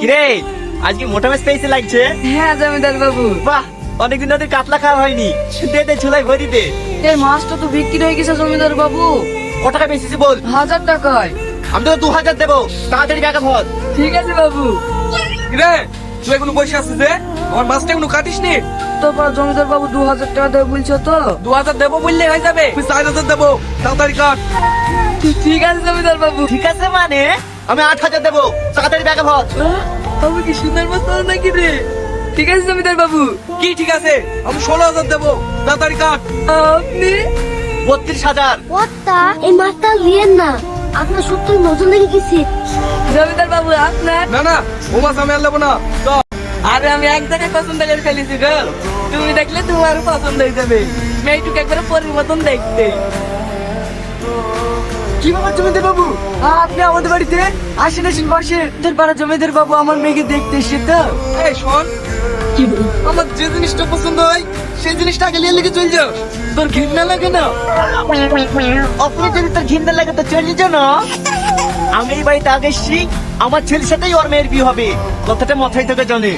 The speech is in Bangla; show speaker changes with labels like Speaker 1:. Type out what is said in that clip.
Speaker 1: কিরে আজকে মোটা মাছ পেয়েছে লাগছে?
Speaker 2: হ্যাঁ জমিদার বাবু।
Speaker 1: বাহ অনেকদিন ধরে কাতলা খাওয়া হয়নি। দে দে ছোলাই ভরি দে।
Speaker 2: এই মাছটা তো বিক্রি হয়ে গেছে জমিদার বাবু।
Speaker 1: ক টাকা বেশি বল?
Speaker 2: হাজার টাকায়
Speaker 1: আমি তো দু হাজার দেবো। তাড়াতাড়ি টাকা ভর।
Speaker 2: ঠিক আছে বাবু।
Speaker 3: রে তুই এখনও বসে আছিস যে আমার মাছটা এখনও কাটিস নি?
Speaker 2: তারপর জমিদার বাবু দু হাজার টাকা দেবে বলছো তো?
Speaker 3: দু হাজার দেবো বললে হয়ে যাবে। তুই চার হাজার দেবো। তাড়াতাড়ি কাট।
Speaker 2: ঠিক আছে জমিদার বাবু।
Speaker 1: ঠিক আছে মানে? আমি আট হাজার দেবো। তাড়াতাড়ি টাকা ভর
Speaker 2: বাবু কি সুন্দর মাছ পাও নাকি রে? ঠিক আছে জমিদার বাবু।
Speaker 3: কি ঠিক আছে? আমি ষোলো হাজার দেবো। তাড়াতাড়ি কাট।
Speaker 2: আপনি?
Speaker 1: বত্রিশ হাজার।
Speaker 4: কর্তা এই মাছটা লিয়েন না। আপনার সত্যি নজর লেগে গেছে।
Speaker 2: জমিদার বাবু আপনার?
Speaker 3: না না ও মাছ আমি আর নেব না। চল।
Speaker 2: আরে আমি এক জায়গায় পছন্দ করে ফেলেছি গো। তুমি দেখলে তোমারও পছন্দ হয়ে যাবে। মেয়েটুকে একবারে পরির মতন দেখতে।
Speaker 1: কি বাবা জমিদার বাবু? আপনি আমাদের বাড়িতে আসেন আসেন বসেন।
Speaker 2: তোর পাড়া জমিদার বাবু আমার মেয়েকে দেখতে এসে তো।
Speaker 3: এই শোন আমার যে জিনিসটা পছন্দ হয় সেই জিনিসটা আগে লিখে চল যাও।
Speaker 2: তোর ঘৃণা লাগে না?
Speaker 1: যদি তার লাগে তো চলে যাও না। আমি এই বাড়িতে আগে এসছি আমার ছেলের সাথেই ওর মেয়ের বিয়ে হবে। কথাটা মাথায় থেকে জানে।